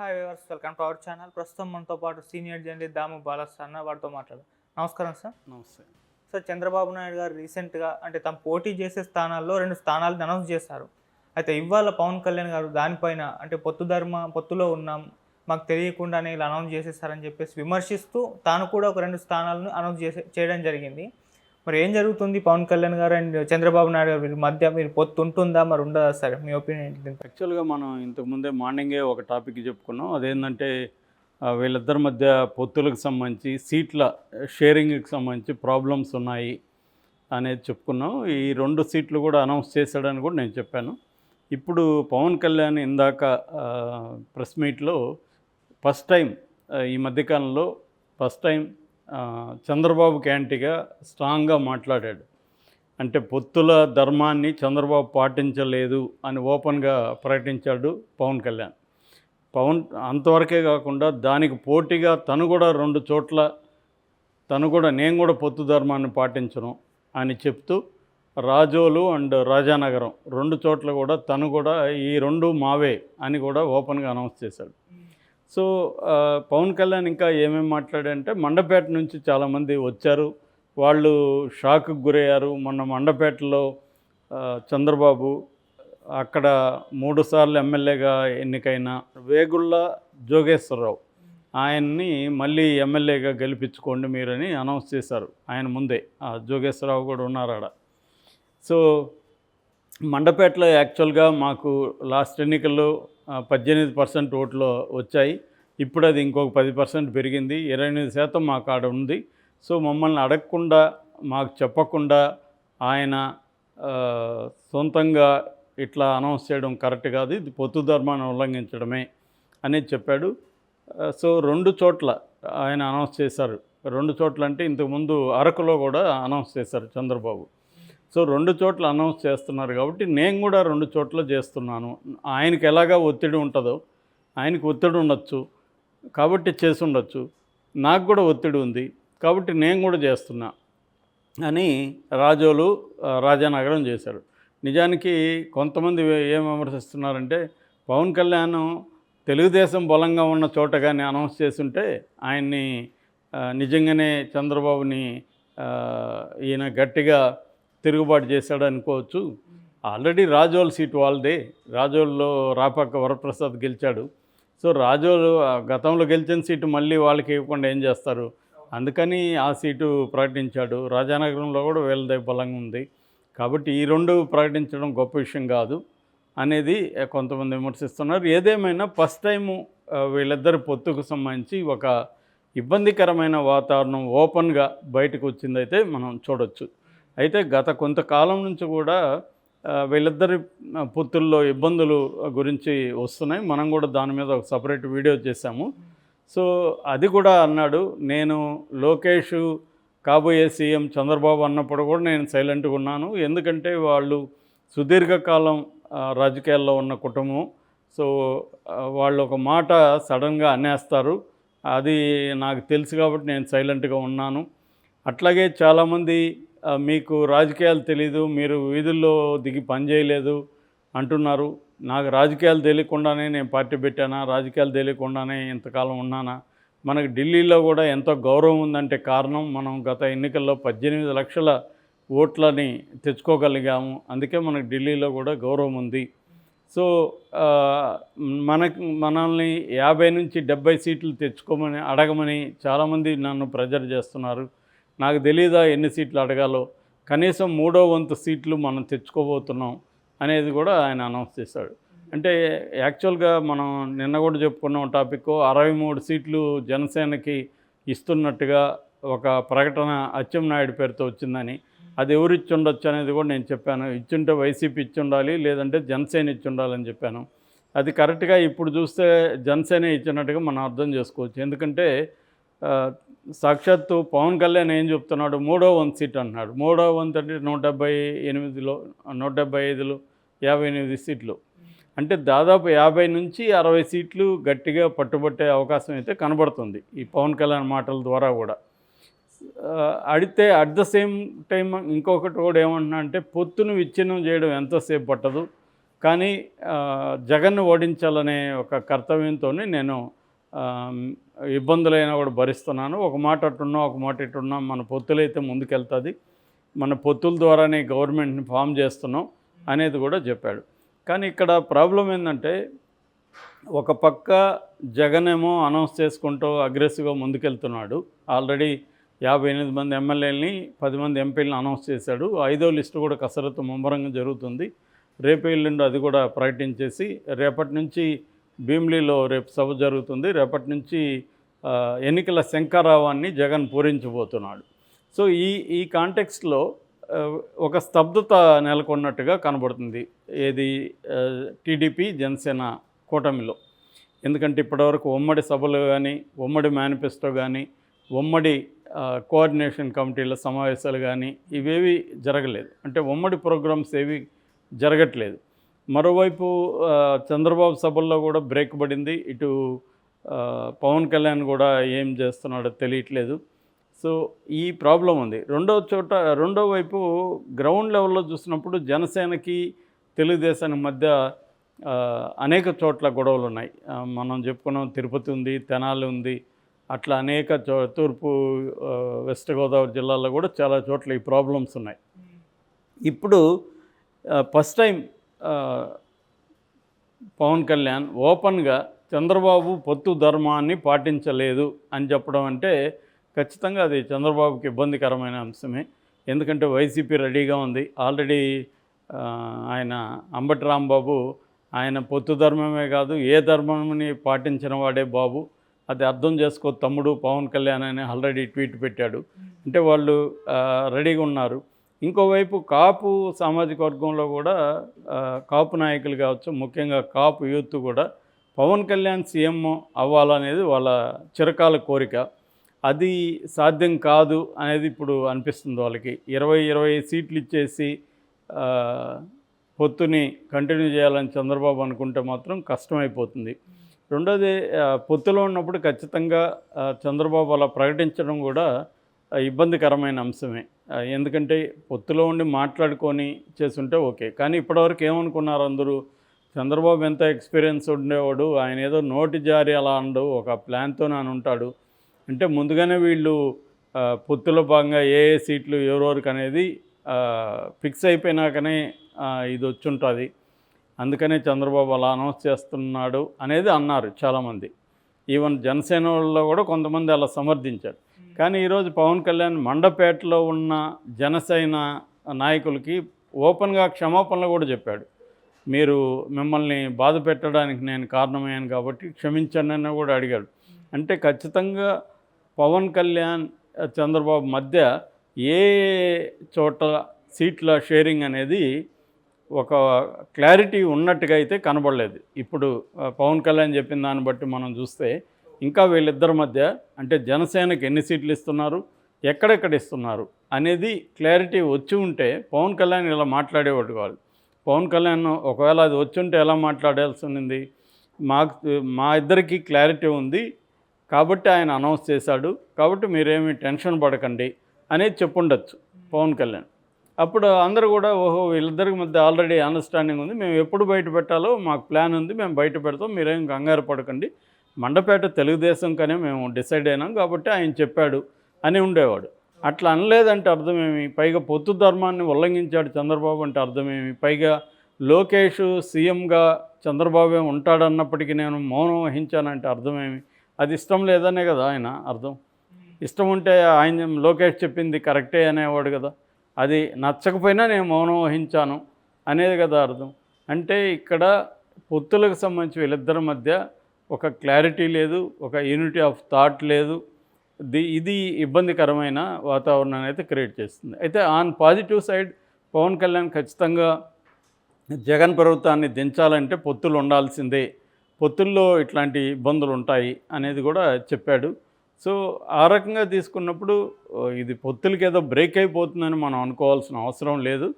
Hi viewers welcome to our channel. ప్రస్తుతం మనతో పాటు సీనియర్ జర్నలిస్ట్ దాము బాలస్ అన్న వారితో మాట్లాడు నమస్కారం సార్. నమస్తే. సార్ చంద్రబాబు నాయుడు గారు రీసెంట్గా అంటే తమ పోటీ చేసే స్థానాల్లో రెండు స్థానాలను అనౌన్స్ చేశారు. అయితే ఇవాళ పవన్ కళ్యాణ్ గారు దానిపైన అంటే పొత్తు ధర్మ పొత్తులో ఉన్నాం మాకు తెలియకుండానే ఇలా అనౌన్స్ చేసేసారని చెప్పేసి విమర్శిస్తూ తాను కూడా ఒక రెండు స్థానాలను అనౌన్స్ చేసే చేయడం జరిగింది. మరి ఏం జరుగుతుంది? పవన్ కళ్యాణ్ గారు అండ్ చంద్రబాబు నాయుడు గారు మధ్య మీరు పొత్తు ఉంటుందా? మరి ఉండదా సార్? మీ ఒపీనియన్ ఏంటి యాక్చువల్గా మనం ఇంతకుముందే మార్నింగే ఒక టాపిక్ చెప్పుకున్నాం. అదేంటంటే వీళ్ళిద్దరి మధ్య పొత్తులకు సంబంధించి సీట్ల షేరింగ్కి సంబంధించి ప్రాబ్లమ్స్ ఉన్నాయి అనేది చెప్పుకున్నాం. ఈ రెండు సీట్లు కూడా అనౌన్స్ చేశాడని కూడా నేను చెప్పాను. ఇప్పుడు పవన్ కళ్యాణ్ ఇందాక ప్రెస్ మీట్లో ఫస్ట్ టైం ఈ మధ్యకాలంలో ఫస్ట్ టైం చంద్రబాబు క్యాంటీగా స్ట్రాంగ్గా మాట్లాడాడు. అంటే పొత్తుల ధర్మాన్ని చంద్రబాబు పాటించలేదు అని ఓపెన్గా ప్రకటించాడు పవన్ కళ్యాణ్. పవన్ అంతవరకే కాకుండా దానికి పోటీగా తను కూడా రెండు చోట్ల తను కూడా నేను కూడా పొత్తు ధర్మాన్ని పాటించను అని చెప్తూ రాజోలు అండ్ రాజానగరం రెండు చోట్ల కూడా తను కూడా ఈ రెండు మావే అని కూడా ఓపెన్గా అనౌన్స్ చేశాడు. సో పవన్ కళ్యాణ్ ఇంకా ఏమేమి మాట్లాడంటే మండపేట నుంచి చాలామంది వచ్చారు. వాళ్ళు షాక్కు గురయ్యారు. మొన్న మండపేటలో చంద్రబాబు అక్కడ మూడుసార్లు ఎమ్మెల్యేగా ఎన్నికైన వేగుళ్ళ జోగేశ్వరరావు. ఆయన్ని మళ్ళీ ఎమ్మెల్యేగా గెలిపించుకోండి మీరని అనౌన్స్ చేశారు. ఆయన ముందే. ఆ జోగేశ్వరరావు కూడా ఉన్నారు ఆడ. సో మండపేటలో యాక్చువల్గా మాకు లాస్ట్ ఎన్నికల్లో పద్దెనిమిది పర్సెంట్ ఓట్లు వచ్చాయి. ఇప్పుడు అది ఇంకొక పది పర్సెంట్ పెరిగింది. ఇరవై ఎనిమిది శాతం మా కాడ ఉంది. సో మమ్మల్ని అడగకుండా మాకు చెప్పకుండా ఆయన సొంతంగా ఇట్లా అనౌన్స్ చేయడం కరెక్ట్ కాదు. ఇది పొత్తు ధర్మాన్ని ఉల్లంఘించడమే అనేది చెప్పాడు. సో రెండు చోట్ల ఆయన అనౌన్స్ చేశారు. రెండు చోట్ల అంటే ఇంతకుముందు అరకులో కూడా అనౌన్స్ చేశారు చంద్రబాబు. సో రెండు చోట్ల అనౌన్స్ చేస్తున్నారు కాబట్టి నేను కూడా రెండు చోట్ల చేస్తున్నాను. ఆయనకి ఎలాగా ఒత్తిడి ఉంటుందో ఆయనకి ఒత్తిడి ఉండొచ్చు కాబట్టి చేసి ఉండొచ్చు. నాకు కూడా ఒత్తిడి ఉంది కాబట్టి నేను కూడా చేస్తున్నా అని రాజోలు రాజానగరం చేశారు నిజానికి కొంతమంది ఏం విమర్శిస్తున్నారంటే పవన్ కళ్యాణ్ తెలుగుదేశం బలంగా ఉన్న చోట కానీ అనౌన్స్ చేస్తుంటే ఆయన్ని నిజంగానే చంద్రబాబుని ఈయన గట్టిగా తిరుగుబాటు చేశాడు అనుకోవచ్చు. ఆల్రెడీ రాజోల్ సీట్ వాళ్ళదే. రాజోల్లో రాపాక వరప్రసాద్ గెలిచాడు. సో రాజోలు ఆ గతంలో గెలిచిన సీటు మళ్ళీ వాళ్ళకి ఇవ్వకుండా ఏం చేస్తారు? అందుకని ఆ సీటు ప్రకటించాడు. రాజానగరంలో కూడా వీళ్ళదే బలంగా ఉంది. కాబట్టి ఈ రెండు ప్రకటించడం గొప్ప విషయం కాదు అనేది కొంతమంది విమర్శిస్తున్నారు. ఏదేమైనా ఫస్ట్ టైము వీళ్ళిద్దరి పొత్తుకు సంబంధించి ఒక ఇబ్బందికరమైన వాతావరణం ఓపెన్గా బయటకు వచ్చిందైతే మనం చూడొచ్చు. అయితే గత కొంతకాలం నుంచి కూడా వీళ్ళిద్దరి పొత్తుల్లో ఇబ్బందులు గురించి వస్తున్నాయి. మనం కూడా దాని మీద ఒక సపరేట్ వీడియో చేశాము. సో అది కూడా అన్నాడు నేను లోకేష్ కాబోయే సీఎం చంద్రబాబు అన్నప్పుడు కూడా నేను సైలెంట్గా ఉన్నాను. ఎందుకంటే వాళ్ళు సుదీర్ఘకాలం రాజకీయాల్లో ఉన్న కుటుంబం. సో వాళ్ళు ఒక మాట సడన్గా అనేస్తారు. అది నాకు తెలుసు కాబట్టి నేను సైలెంట్గా ఉన్నాను. అట్లాగే చాలామంది మీకు రాజకీయాలు తెలీదు మీరు వీధుల్లో దిగి పనిచేయలేదు అంటున్నారు. నాకు రాజకీయాలు తెలియకుండానే నేను పార్టీ పెట్టానా రాజకీయాలు తెలియకుండానే ఇంతకాలం ఉన్నానా? మనకు ఢిల్లీలో కూడా ఎంతో గౌరవం ఉందంటే కారణం మనం గత ఎన్నికల్లో పద్దెనిమిది లక్షల ఓట్లని తెచ్చుకోగలిగాము. అందుకే మనకు ఢిల్లీలో కూడా గౌరవం ఉంది. సో మనకు మనల్ని యాభై నుంచి డెబ్బై సీట్లు తెచ్చుకోమని అడగమని చాలామంది నన్ను ప్రెజర్ చేస్తున్నారు. నాకు తెలియదా ఎన్ని సీట్లు అడగాలో. కనీసం మూడో వంతు సీట్లు మనం తెచ్చుకోబోతున్నాం అనేది కూడా ఆయన అనౌన్స్ చేశాడు. అంటే యాక్చువల్గా మనం నిన్న కూడా చెప్పుకున్నాం టాపిక్ అరవై మూడు సీట్లు జనసేనకి ఇస్తున్నట్టుగా ఒక ప్రకటన అచ్చెన్నాయుడు పేరుతో వచ్చిందని. అది ఎవరు ఇచ్చి ఉండొచ్చు అనేది కూడా నేను చెప్పాను. ఇచ్చుంటే వైసీపీ ఇచ్చి ఉండాలి లేదంటే జనసేన ఇచ్చి ఉండాలని చెప్పాను. అది కరెక్ట్గా ఇప్పుడు చూస్తే జనసేన ఇచ్చినట్టుగా మనం అర్థం చేసుకోవచ్చు. ఎందుకంటే సాక్షాత్తు పవన్ కళ్యాణ్ ఏం చెప్తున్నాడు? మూడో వన్ సీట్ అన్నాడు మూడో వంతు అంటే నూట డెబ్బై ఎనిమిదిలో నూట డెబ్బై ఐదులో యాభై ఎనిమిది సీట్లు. అంటే దాదాపు యాభై నుంచి అరవై సీట్లు గట్టిగా పట్టుబట్టే అవకాశం అయితే కనబడుతుంది ఈ పవన్ కళ్యాణ్ మాటల ద్వారా కూడా. అడితే అట్ ద సేమ్ టైం ఇంకొకటి కూడా ఏమంటున్నా అంటే పొత్తును విచ్ఛిన్నం చేయడం ఎంతసేపు పట్టదు. కానీ జగన్ను ఓడించాలనే ఒక కర్తవ్యంతో నేను ఇబ్బందులైనా కూడా భరిస్తున్నాను. ఒక మాట అట్టున్నా ఒక మాట ఇట్టున్నా మన పొత్తులైతే ముందుకెళ్తుంది. మన పొత్తుల ద్వారానే గవర్నమెంట్ని ఫామ్ చేస్తున్నాం అనేది కూడా చెప్పాడు. కానీ ఇక్కడ ప్రాబ్లం ఏంటంటే ఒక పక్క జగన్ ఏమో అనౌన్స్ చేసుకుంటూ అగ్రెసివ్గా ముందుకెళ్తున్నాడు. ఆల్రెడీ యాభై ఎనిమిది మంది ఎమ్మెల్యేలని పది మంది ఎంపీలను అనౌన్స్ చేశాడు. ఐదో లిస్టు కూడా కసరత్తు ముమ్మరంగా జరుగుతుంది. రేపు ఎల్లుండి అది కూడా ప్రకటించేసి రేపటి నుంచి భీమ్లీలో రేపు సభ జరుగుతుంది. రేపటి నుంచి ఎన్నికల శంకారావాన్ని జగన్ పూరించబోతున్నాడు. సో ఈ ఈ కాంటెక్స్ట్లో ఒక స్తబ్దత నెలకొన్నట్టుగా కనబడుతుంది. ఏది టీడీపీ జనసేన కూటమిలో. ఎందుకంటే ఇప్పటివరకు ఉమ్మడి సభలు కానీ ఉమ్మడి మేనిఫెస్టో కానీ ఉమ్మడి కోఆర్డినేషన్ కమిటీల సమావేశాలు కానీ ఇవేవి జరగలేదు. అంటే ఉమ్మడి ప్రోగ్రామ్స్ ఏవి జరగట్లేదు. మరోవైపు చంద్రబాబు సభల్లో కూడా బ్రేక్ పడింది. ఇటు పవన్ కళ్యాణ్ కూడా ఏం చేస్తున్నాడో తెలియట్లేదు. సో ఈ ప్రాబ్లం ఉంది. రెండో చోట రెండో వైపు గ్రౌండ్ లెవెల్లో చూసినప్పుడు జనసేనకి తెలుగుదేశానికి మధ్య అనేక చోట్ల గొడవలు ఉన్నాయి. మనం చెప్పుకున్నాం తిరుపతి ఉంది తెనాలి ఉంది. అట్లా అనేక చో తూర్పు వెస్ట్ గోదావరి జిల్లాల్లో కూడా చాలా చోట్ల ఈ ప్రాబ్లమ్స్ ఉన్నాయి. ఇప్పుడు ఫస్ట్ టైం పవన్ కళ్యాణ్ ఓపెన్గా చంద్రబాబు పొత్తు ధర్మాన్ని పాటించలేదు అని చెప్పడం అంటే ఖచ్చితంగా అది చంద్రబాబుకి ఇబ్బందికరమైన అంశమే. ఎందుకంటే వైసీపీ రెడీగా ఉంది. ఆల్రెడీ ఆయన అంబటి రాంబాబు ఆయన పొత్తు ధర్మమే కాదు ఏ ధర్మంని పాటించిన వాడే బాబు. అది అర్థం చేసుకో తమ్ముడు పవన్ కళ్యాణ్ అని ఆల్రెడీ ట్వీట్ పెట్టాడు. అంటే వాళ్ళు రెడీగా ఉన్నారు. ఇంకోవైపు కాపు సామాజిక వర్గంలో కూడా కాపు నాయకులు కావచ్చు ముఖ్యంగా కాపు యూత్ కూడా పవన్ కళ్యాణ్ సీఎం అవ్వాలనేది వాళ్ళ చిరకాల కోరిక. అది సాధ్యం కాదు అనేది ఇప్పుడు అనిపిస్తుంది వాళ్ళకి. ఇరవై ఇరవై సీట్లు ఇచ్చేసి పొత్తుని కంటిన్యూ చేయాలని చంద్రబాబు అనుకుంటే మాత్రం కష్టమైపోతుంది. రెండోది పొత్తులో ఉన్నప్పుడు ఖచ్చితంగా చంద్రబాబు అలా ప్రకటించడం కూడా ఇబ్బందికరమైన అంశమే. ఎందుకంటే పొత్తులో ఉండి మాట్లాడుకొని చేస్తుంటే ఓకే. కానీ ఇప్పటివరకు ఏమనుకున్నారు అందరూ? చంద్రబాబు ఎంత ఎక్స్పీరియన్స్ ఉండేవాడు? ఆయన ఏదో నోటి జారీ అలా అండు ఒక ప్లాన్తో ఆయన ఉంటాడు. అంటే ముందుగానే వీళ్ళు పొత్తులో భాగంగా ఏ ఏ సీట్లు ఎవరెవరికి అనేది ఫిక్స్ అయిపోయినాకనే ఇది వచ్చి ఉంటుంది అందుకనే చంద్రబాబు అలా అనౌన్స్ చేస్తున్నాడు అనేది అన్నారు చాలామంది. ఈవెన్ జనసేన వాళ్ళలో కూడా కొంతమంది అలా సమర్థించారు. కానీ ఈరోజు పవన్ కళ్యాణ్ మండపేటలో ఉన్న జనసేన నాయకులకి ఓపెన్గా క్షమాపణలు కూడా చెప్పాడు. మీరు మిమ్మల్ని బాధ పెట్టడానికి నేను కారణమయ్యాను కాబట్టి క్షమించండి అని కూడా అడిగాడు. అంటే ఖచ్చితంగా పవన్ కళ్యాణ్ చంద్రబాబు మధ్య ఏ చోట సీట్ల షేరింగ్ అనేది ఒక క్లారిటీ ఉన్నట్టుగా అయితే కనబడలేదు. ఇప్పుడు పవన్ కళ్యాణ్ చెప్పిన దాన్ని బట్టి మనం చూస్తే ఇంకా వీళ్ళిద్దరి మధ్య అంటే జనసేనకి ఎన్ని సీట్లు ఇస్తున్నారు ఎక్కడెక్కడ ఇస్తున్నారు అనేది క్లారిటీ వచ్చి ఉంటే పవన్ కళ్యాణ్ ఇలా మాట్లాడేవాడు కాదు. పవన్ కళ్యాణ్ ఒకవేళ అది వచ్చి ఉంటే ఎలా మాట్లాడాల్సి ఉంది మాకు మా ఇద్దరికి క్లారిటీ ఉంది కాబట్టి ఆయన అనౌన్స్ చేశాడు. కాబట్టి మీరేమి టెన్షన్ పడకండి అనేది చెప్పుండొచ్చు పవన్ కళ్యాణ్. అప్పుడు అందరూ కూడా ఓహో వీళ్ళిద్దరికి మధ్య ఆల్రెడీ అండర్స్టాండింగ్ ఉంది. మేము ఎప్పుడు బయట పెట్టాలో మాకు ప్లాన్ ఉంది. మేము బయట పెడతాం. మీరేం కంగారు పడకండి. మండపేట తెలుగుదేశం కానీ మేము డిసైడ్ అయినాం కాబట్టి ఆయన చెప్పాడు అని ఉండేవాడు. అట్లా అనలేదంటే అర్థమేమి? పైగా పొత్తు ధర్మాన్ని ఉల్లంఘించాడు చంద్రబాబు అంటే అర్థమేమి? పైగా లోకేష్ సీఎంగా చంద్రబాబే ఉంటాడన్నప్పటికీ నేను మౌనం వహించానంటే అర్థమేమి? అది ఇష్టం లేదనే కదా ఆయన అర్థం. ఇష్టం ఉంటే ఆయన లోకేష్ చెప్పింది కరెక్టే అనేవాడు కదా. అది నచ్చకపోయినా నేను మౌనం వహించాను అనేది కదా అర్థం. అంటే ఇక్కడ పొత్తులకు సంబంధించి వీళ్ళిద్దరి మధ్య ఒక క్లారిటీ లేదు ఒక యూనిటీ ఆఫ్ థాట్ లేదు. ది ఇది ఇబ్బందికరమైన వాతావరణాన్ని అయితే క్రియేట్ చేస్తుంది. అయితే on positive side Pawan Kalyan ఖచ్చితంగా జగన్ ప్రభుత్వాన్ని దించాలంటే పొత్తులు ఉండాల్సిందే. పొత్తుల్లో ఇట్లాంటి ఇబ్బందులు ఉంటాయి అనేది కూడా చెప్పాడు. సో ఆ రకంగా తీసుకున్నప్పుడు ఇది పొత్తులకి ఏదో బ్రేక్ అయిపోతుందని మనం అనుకోవాల్సిన అవసరం లేదు.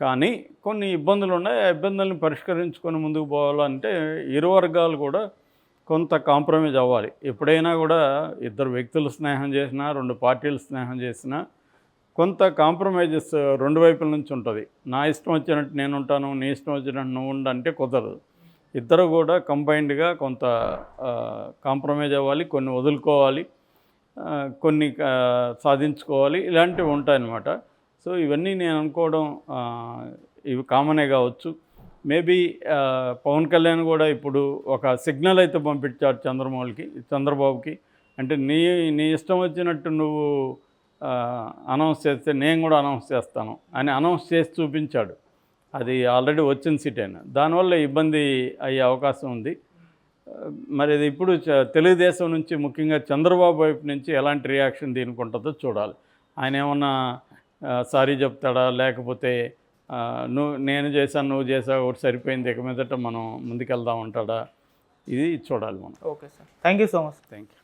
కానీ కొన్ని ఇబ్బందులు ఉన్నాయి. ఆ ఇబ్బందులను పరిష్కరించుకొని ముందుకు పోవాలంటే ఇరు వర్గాలు కూడా కొంత కాంప్రమైజ్ అవ్వాలి. ఎప్పుడైనా కూడా ఇద్దరు వ్యక్తులు స్నేహం చేసినా రెండు పార్టీలు స్నేహం చేసినా కొంత కాంప్రమైజెస్ రెండు వైపుల నుంచి ఉంటుంది. నా ఇష్టం వచ్చినట్టు నేను ఉంటాను నీ ఇష్టం వచ్చినట్టు నువ్వు ఉండంటే కుదరదు. ఇద్దరు కూడా కంబైన్డ్గా కొంత కాంప్రమైజ్ అవ్వాలి కొన్ని వదులుకోవాలి. కొన్ని సాధించుకోవాలి. ఇలాంటివి ఉంటాయన్నమాట. సో ఇవన్నీ నేను అనుకోవడం ఇవి కామనే కావచ్చు. మేబీ పవన్ కళ్యాణ్ కూడా ఇప్పుడు ఒక సిగ్నల్ అయితే పంపించాడు చంద్రమౌళికి చంద్రబాబుకి. అంటే నీ నీ ఇష్టం వచ్చినట్టు నువ్వు అనౌన్స్ చేస్తే నేను కూడా అనౌన్స్ చేస్తాను అని అనౌన్స్ చేసి చూపించాడు. అది ఆల్రెడీ వచ్చిన సీట్ అయినా దానివల్ల ఇబ్బంది అయ్యే అవకాశం ఉంది. మరి ఇది ఇప్పుడు తెలుగుదేశం నుంచి ముఖ్యంగా చంద్రబాబు వైపు నుంచి ఎలాంటి రియాక్షన్ దీనికి ఉంటుందో చూడాలి. ఆయన ఏమన్నా సారీ చెప్తాడా? లేకపోతే నువ్వు నేను చేశాను నువ్వు చేసావు ఒకటి సరిపోయింది ఇక మీదట మనం ముందుకెళ్దాం అంటాడా? ఇది చూడాలి మనం. Okay sir. Thank you so much. Thank you